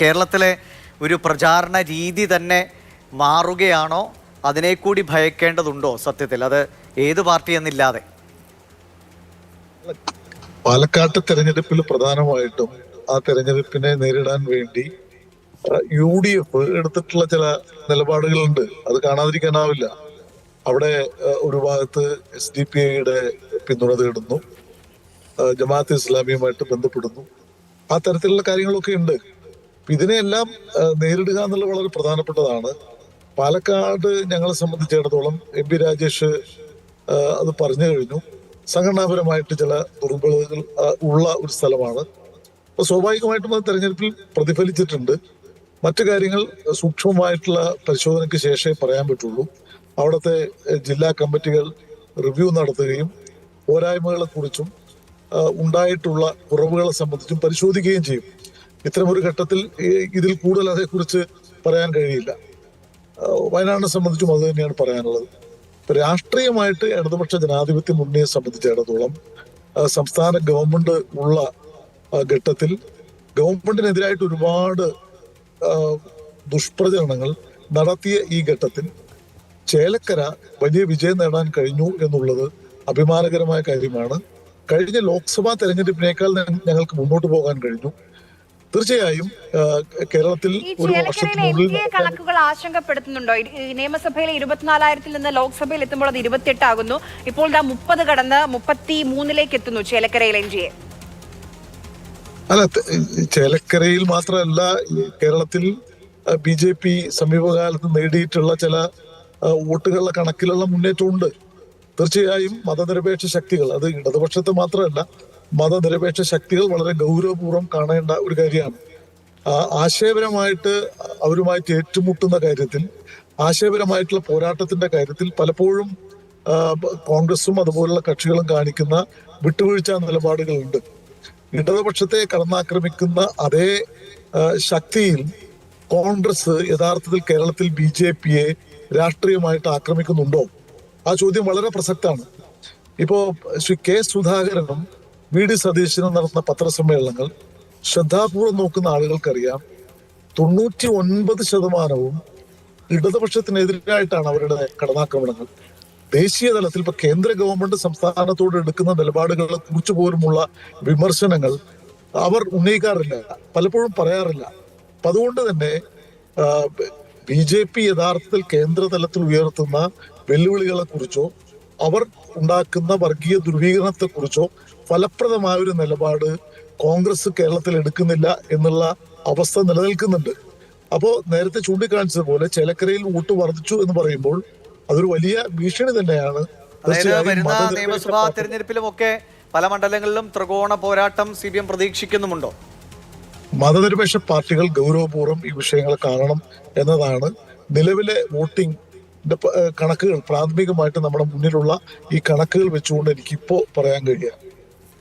കേരളത്തിലെ ഒരു പ്രചാരണ രീതി തന്നെ മാറുകയാണോ? അതിനെ കൂടി ഭയക്കേണ്ടതുണ്ടോ സത്യത്തിൽ? അത് ഏത് പാർട്ടി എന്നില്ലാതെ? പാലക്കാട്ട് തെരഞ്ഞെടുപ്പിൽ പ്രധാനമായിട്ടും ആ തെരഞ്ഞെടുപ്പിനെ നേരിടാൻ വേണ്ടി യു ഡി എഫ് എടുത്തിട്ടുള്ള ചില നിലപാടുകളുണ്ട്. അത് കാണാതിരിക്കാനാവില്ല. അവിടെ ഒരു ഭാഗത്ത് എസ് ഡി പി ഐയുടെ പിന്തുണ തേടുന്നു. ജമാഅത്ത് ഇസ്ലാമിയുമായിട്ട് ബന്ധപ്പെടുന്നു. ആ തരത്തിലുള്ള കാര്യങ്ങളൊക്കെ ഉണ്ട്. ഇതിനെയെല്ലാം നേരിടുക എന്നുള്ളത് വളരെ പ്രധാനപ്പെട്ടതാണ്. പാലക്കാട് ഞങ്ങളെ സംബന്ധിച്ചിടത്തോളം എം പി രാജേഷ് അത് പറഞ്ഞു കഴിഞ്ഞു. സംഘടനാപരമായിട്ട് ചില ദുർബലതകൾ ഉള്ള ഒരു സ്ഥലമാണ്. അപ്പൊ സ്വാഭാവികമായിട്ടും അത് തെരഞ്ഞെടുപ്പിൽ പ്രതിഫലിച്ചിട്ടുണ്ട്. മറ്റു കാര്യങ്ങൾ സൂക്ഷ്മമായിട്ടുള്ള പരിശോധനയ്ക്ക് ശേഷമേ പറയാൻ പറ്റുള്ളൂ. അവിടുത്തെ ജില്ലാ കമ്മിറ്റികൾ റിവ്യൂ നടത്തുകയും പോരായ്മകളെ കുറിച്ചും ഉണ്ടായിട്ടുള്ള കുറവുകളെ സംബന്ധിച്ചും പരിശോധിക്കുകയും ചെയ്യും. ഇത്തരമൊരു ഘട്ടത്തിൽ ഇതിൽ കൂടുതൽ അതേക്കുറിച്ച് പറയാൻ കഴിയില്ല. വയനാടിനെ സംബന്ധിച്ചും അത് തന്നെയാണ് പറയാനുള്ളത്. രാഷ്ട്രീയമായിട്ട് ഇടതുപക്ഷ ജനാധിപത്യ മുന്നണിയെ സംബന്ധിച്ചിടത്തോളം സംസ്ഥാന ഗവൺമെന്റ് ഉള്ള ഘട്ടത്തിൽ ഗവൺമെന്റിനെതിരായിട്ട് ഒരുപാട് ദുഷ്പ്രചരണങ്ങൾ നടത്തിയ ഈ ഘട്ടത്തിൽ ചേലക്കര വലിയ വിജയം നേടാൻ കഴിഞ്ഞു എന്നുള്ളത് അഭിമാനകരമായ കാര്യമാണ്. കഴിഞ്ഞ ലോക്സഭാ തെരഞ്ഞെടുപ്പിനേക്കാൾ ഞങ്ങൾക്ക് മുന്നോട്ട് പോകാൻ കഴിഞ്ഞു. തീർച്ചയായും കേരളത്തിൽ ഒരു വർഷത്തിനുള്ളിൽ കണക്കുകൾ ആശങ്കപ്പെടുത്തുന്നുണ്ടോ? നിയമസഭയിലെ ഇരുപത്തിനാലായിരത്തിൽ നിന്ന് ലോക്സഭയിൽ എത്തുമ്പോൾ അത് ഇരുപത്തിയെട്ട് ആകുന്നു ഇപ്പോൾ ദാ മുപ്പത് കടന്ന് മുപ്പത്തി മൂന്നിലേക്ക് എത്തുന്നു ചേലക്കരയിൽ എൻ ജി എ. അല്ല ചേലക്കരയിൽ മാത്രമല്ല കേരളത്തിൽ ബി ജെ പി സമീപകാലത്ത് നേടിയിട്ടുള്ള ചില വോട്ടുകളുടെ കണക്കിലുള്ള മുന്നേറ്റമുണ്ട്. തീർച്ചയായും മതനിരപേക്ഷ ശക്തികൾ അത് ഇടതുപക്ഷത്തെ മാത്രമല്ല മതനിരപേക്ഷ ശക്തികൾ വളരെ ഗൗരവപൂർവം കാണേണ്ട ഒരു കാര്യമാണ്. ആശയപരമായിട്ട് അവരുമായിട്ട് ഏറ്റുമുട്ടുന്ന കാര്യത്തിൽ ആശയപരമായിട്ടുള്ള പോരാട്ടത്തിന്റെ കാര്യത്തിൽ പലപ്പോഴും കോൺഗ്രസും അതുപോലുള്ള കക്ഷികളും കാണിക്കുന്ന വിട്ടുവീഴ്ച നിലപാടുകളുണ്ട്. ഇടതുപക്ഷത്തെ കടന്നാക്രമിക്കുന്ന അതേ ശക്തിയിൽ കോൺഗ്രസ് യഥാർത്ഥത്തിൽ കേരളത്തിൽ ബി ജെ പിയെ രാഷ്ട്രീയമായിട്ട് ആക്രമിക്കുന്നുണ്ടോ? ആ ചോദ്യം വളരെ പ്രസക്തമാണ്. ഇപ്പോ ശ്രീ കെ സുധാകരനും വി ഡി സതീശനും നടത്തുന്ന പത്രസമ്മേളനങ്ങൾ ശ്രദ്ധാപൂർവം നോക്കുന്ന ആളുകൾക്കറിയാം തൊണ്ണൂറ്റി ഒൻപത് ശതമാനവും ഇടതുപക്ഷത്തിനെതിരായിട്ടാണ് അവരുടെ കടന്നാക്രമണങ്ങൾ. ദേശീയ തലത്തിൽ ഇപ്പൊ കേന്ദ്ര ഗവൺമെന്റ് സംസ്ഥാനത്തോട് എടുക്കുന്ന നിലപാടുകളെ കുറിച്ച് പോലുമുള്ള വിമർശനങ്ങൾ അവർ ഉന്നയിക്കാറില്ല പലപ്പോഴും പറയാറില്ല. അപ്പൊ അതുകൊണ്ട് തന്നെ ബി ജെ പി യഥാർത്ഥത്തിൽ കേന്ദ്ര തലത്തിൽ ഉയർത്തുന്ന വെല്ലുവിളികളെ കുറിച്ചോ അവർ ഉണ്ടാക്കുന്ന വർഗീയ ധ്രുവീകരണത്തെ കുറിച്ചോ ഫലപ്രദമായ ഒരു നിലപാട് കോൺഗ്രസ് കേരളത്തിൽ എടുക്കുന്നില്ല എന്നുള്ള അവസ്ഥ നിലനിൽക്കുന്നുണ്ട്. അപ്പോ നേരത്തെ ചൂണ്ടിക്കാണിച്ചതുപോലെ ചേലക്കരയിൽ വോട്ട് വർദ്ധിച്ചു എന്ന് പറയുമ്പോൾ അതൊരു വലിയ ഭീഷണി തന്നെയാണ്. വരുന്ന നിയമസഭാ തെരഞ്ഞെടുപ്പിലുമൊക്കെ പല മണ്ഡലങ്ങളിലും ത്രികോണ പോരാട്ടം സി പി എം പ്രതീക്ഷിക്കുന്നുമുണ്ടോ? മതനിരപേക്ഷ പാർട്ടികൾ ഗൗരവപൂർവം ഈ വിഷയങ്ങൾ കാണണം എന്നതാണ് നിലവിലെ വോട്ടിംഗ് കണക്കുകൾ പ്രാഥമികമായിട്ട് നമ്മുടെ മുന്നിലുള്ള ഈ കണക്കുകൾ വെച്ചുകൊണ്ട് എനിക്കിപ്പോൾ പറയാൻ കഴിയുക.